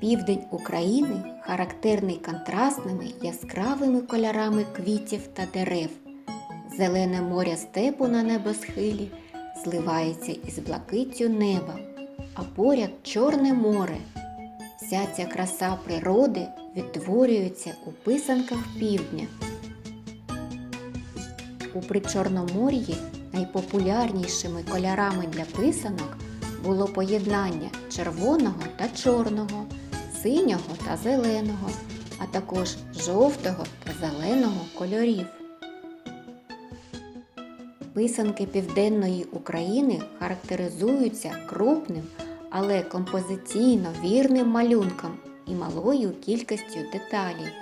Південь України характерний контрастними яскравими кольорами квітів та дерев. Зелене море степу на небосхилі зливається із блакиттю неба, а поряд Чорне море. Вся ця краса природи відтворюється у писанках півдня. У Причорномор'ї найпопулярнішими кольорами для писанок було поєднання червоного та чорного, синього та зеленого, а також жовтого та зеленого кольорів. Писанки Південної України характеризуються крупним, але композиційно вірним малюнком і малою кількістю деталей.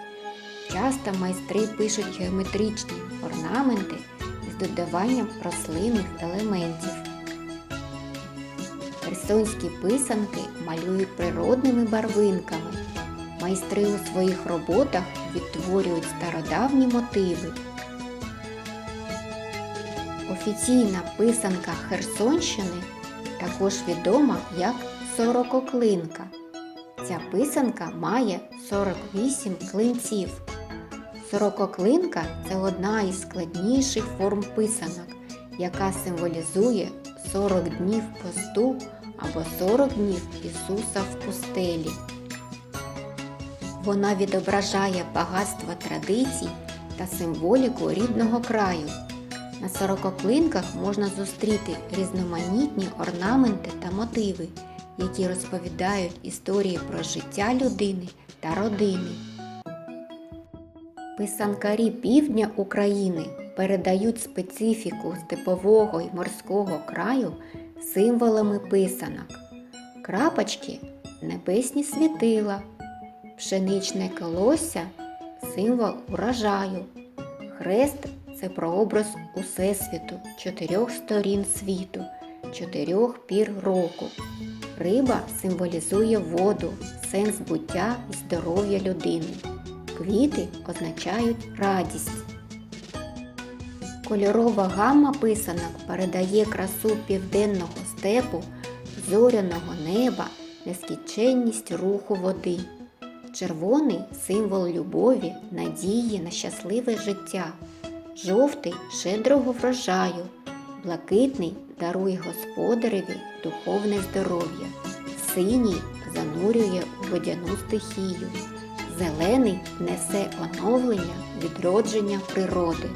Часто майстри пишуть геометричні орнаменти із додаванням рослинних елементів. Херсонські писанки малюють природними барвинками. Майстри у своїх роботах відтворюють стародавні мотиви. Офіційна писанка Херсонщини також відома як сорококлинка. Ця писанка має 48 клинців. Сорококлинка це одна із складніших форм писанок, яка символізує 40 днів посту або 40 днів Ісуса в пустелі. Вона відображає багатство традицій та символіку рідного краю. На сорококлинках можна зустріти різноманітні орнаменти та мотиви, які розповідають історії про життя людини та родини. Писанкарі півдня України передають специфіку степового й морського краю символами писанок. Крапочки небесні світила, пшеничне колосся символ урожаю, хрест це прообраз Усесвіту, чотирьох сторін світу, чотирьох пір року. Риба символізує воду, сенс буття і здоров'я людини. Квіти означають радість. Кольорова гамма писанок передає красу південного степу, зоряного неба, нескінченність руху води. Червоний символ любові, надії на щасливе життя, жовтий щедрого врожаю, блакитний дарує господареві духовне здоров'я, синій занурює у водяну стихію, зелений несе оновлення, відродження природи.